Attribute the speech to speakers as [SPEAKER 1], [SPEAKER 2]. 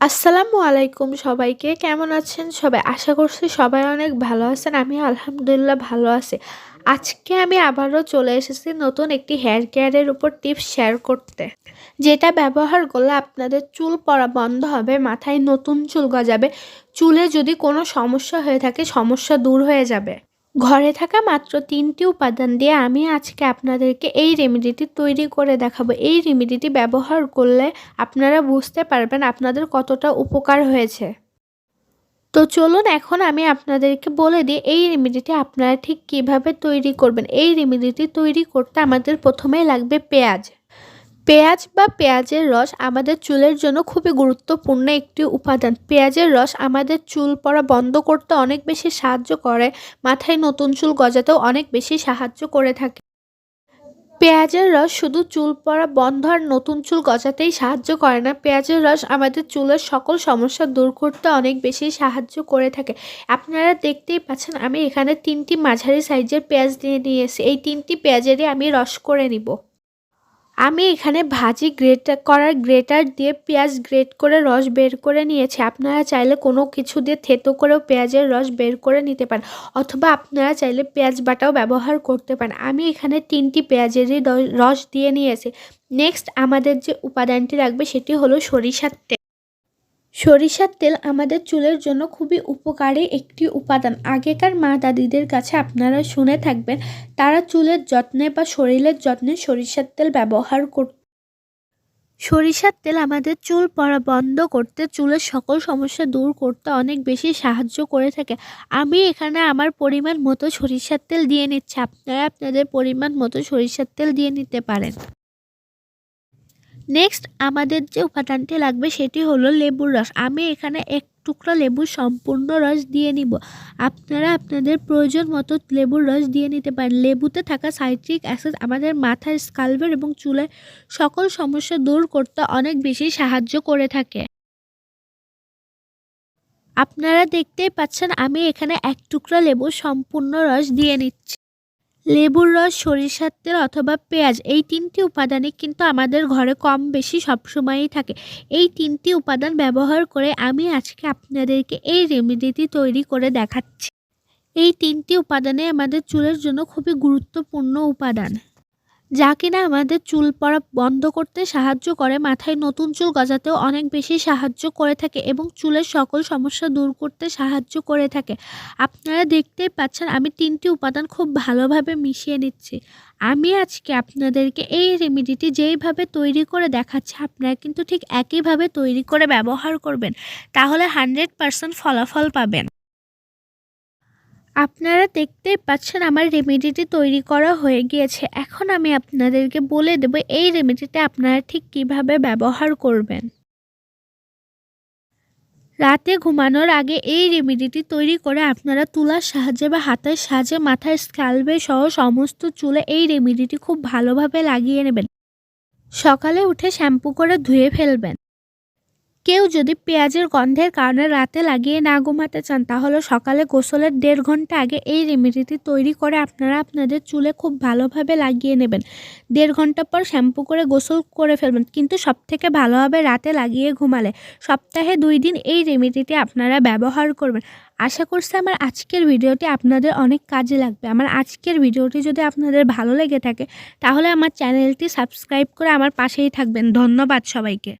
[SPEAKER 1] আসসালামু আলাইকুম সবাইকে, কেমন আছেন সবাই? আশা করছি সবাই অনেক ভালো আছেন আমি আলহামদুলিল্লাহ ভালো আছি। আজকে আমি আবারও চলে এসেছি নতুন একটি হেয়ার কেয়ারের উপর টিপস শেয়ার করতে। যেটা ব্যবহার করলে আপনাদের চুল পড়া বন্ধ হবে, মাথায় নতুন চুল গজাবে, চুলে যদি কোনো সমস্যা হয়ে থাকে, সমস্যা দূর হয়ে যাবে। ঘরে থাকা মাত্র তিনটি উপাদান দিয়ে আমি আজকে আপনাদেরকে এই রেমেডিটি তৈরি করে দেখাবো। এই রেমেডিটি ব্যবহার করলে আপনারা বুঝতে পারবেন আপনাদের কতটা উপকার হয়েছে। তো চলুন এখন আমি আপনাদেরকে বলে দিই, এই রেমেডিটি আপনারা ঠিক কীভাবে তৈরি করবেন। এই রেমেডিটি তৈরি করতে আমাদের প্রথমেই লাগবে পেঁয়াজ। পেঁয়াজ বা পেঁয়াজের রস আমাদের চুলের জন্য খুবই গুরুত্বপূর্ণ একটি উপাদান। পেঁয়াজের রস আমাদের চুল পড়া বন্ধ করতে অনেক বেশি সাহায্য করে, মাথায় নতুন চুল গজাতেও অনেক বেশি সাহায্য করে থাকে। পেঁয়াজের রস শুধু চুল পড়া বন্ধ আর নতুন চুল গজাতেই সাহায্য করে না। পেঁয়াজের রস আমাদের চুলের সকল সমস্যা দূর করতে অনেক বেশি সাহায্য করে থাকে। আপনারা দেখতেই পাচ্ছেন, আমি এখানে তিনটি মাঝারি সাইজের পেঁয়াজ দিয়ে নিয়ে নিয়েছি এই তিনটি পেঁয়াজেরই আমি রস করে নিব। আমি এখানে ভাজি গ্রেট করার গ্রেটার দিয়ে পেঁয়াজ গ্রেট করে রস বের করে নিয়েছি। আপনারা চাইলে কোনো কিছু দিয়ে থেতো করেও পেঁয়াজের রস বের করে নিতে পারেন, অথবা আপনারা চাইলে পেঁয়াজ বাটাও ব্যবহার করতে পারেন। আমি এখানে তিনটি পেঁয়াজেরই রস দিয়ে নিয়েছি। নেক্সট আমাদের যে উপাদানটি লাগবে সেটি হলো সরিষার তেল। সরিষার তেল আমাদের চুলের জন্য খুবই উপকারী একটি উপাদান। আগেকার মা দাদিদের কাছে আপনারা শুনে থাকবেন, তারা চুলের যত্নে বা শরীরের যত্নে সরিষার তেল ব্যবহার করত সরিষার তেল আমাদের চুল পড়া বন্ধ করতে, চুলের সকল সমস্যা দূর করতে অনেক বেশি সাহায্য করে থাকে। আমি এখানে আমার পরিমাণ মতো সরিষার তেল দিয়ে নিচ্ছি। আপনারা আপনাদের পরিমাণ মতো সরিষার তেল দিয়ে নিতে পারেন। নেক্সট আমাদের যে উপাদানটি লাগবে সেটি হলো লেবুর রস। আমি এখানে এক টুকরা লেবুর সম্পূর্ণ রস দিয়ে নিব। আপনারা আপনাদের প্রয়োজন মতো লেবুর রস দিয়ে নিতে পারেন। লেবুতে থাকা সাইট্রিক অ্যাসিড আমাদের মাথার স্কালভের এবং চুলের সকল সমস্যা দূর করতে অনেক বেশি সাহায্য করে থাকে। আপনারা দেখতেই পাচ্ছেন আমি এখানে এক টুকরা লেবুর সম্পূর্ণ রস দিয়ে নিচ্ছি। লেবুর রস, সরিষার তেল অথবা পেঁয়াজ, এই তিনটি উপাদানই কিন্তু আমাদের ঘরে কম বেশি সবসময়ই থাকে। এই তিনটি উপাদান ব্যবহার করে আমি আজকে আপনাদেরকে এই রেমিডিটি তৈরি করে দেখাচ্ছি। এই তিনটি উপাদানে আমাদের চুলের জন্য খুবই গুরুত্বপূর্ণ উপাদান। যা কিনা আমাদের চুল পড়া বন্ধ করতে সাহায্য করে, মাথায় নতুন চুল গজাতেও অনেক বেশি সাহায্য করে থাকে এবং চুলের সকল সমস্যা দূর করতে সাহায্য করে থাকে। আপনারা দেখতেই পাচ্ছেন আমি তিনটি উপাদান খুব ভালোভাবে মিশিয়ে নিচ্ছি। আমি আজকে আপনাদেরকে এই রেমেডিটি যেইভাবে তৈরি করে দেখাচ্ছি, আপনারা কিন্তু ঠিক একইভাবে তৈরি করে ব্যবহার করবেন। তাহলে হান্ড্রেড পারসেন্ট ফলাফল পাবেন। আপনারা দেখতেই পাচ্ছেন আমার রেমেডিটি তৈরি করা হয়ে গিয়েছে। এখন আমি আপনাদেরকে বলে দেব এই রেমেডিটি আপনারা ঠিক কীভাবে ব্যবহার করবেন। রাতে ঘুমানোর আগে এই রেমেডিটি তৈরি করে আপনারা তুলার সাহায্যে বা হাতের সাহায্যে মাথার স্ক্যালবে সহ সমস্ত চুলে এই রেমেডিটি খুব ভালোভাবে লাগিয়ে নেবেন। সকালে উঠে শ্যাম্পু করে ধুয়ে ফেলবেন। কেউ যদি পেঁয়াজের গন্ধের কারণে রাতে লাগিয়ে না ঘুমাতে চান, তাহলে সকালে গোসলের দেড় ঘণ্টা আগে এই রেমেডিটি তৈরি করে আপনারা আপনাদের চুলে খুব ভালোভাবে লাগিয়ে নেবেন। দেড় ঘণ্টা পর শ্যাম্পু করে গোসল করে ফেলবেন। কিন্তু সব থেকে ভালো হবে রাতে লাগিয়ে ঘুমালে। সপ্তাহে দুই দিন এই রেমেডিটি আপনারা ব্যবহার করবেন। আশা করছি আমার আজকের ভিডিওটি আপনাদের অনেক কাজে লাগবে। আমার আজকের ভিডিওটি যদি আপনাদের ভালো লেগে থাকে, তাহলে আমার চ্যানেলটি সাবস্ক্রাইব করে আমার পাশেই থাকবেন। ধন্যবাদ সবাইকে।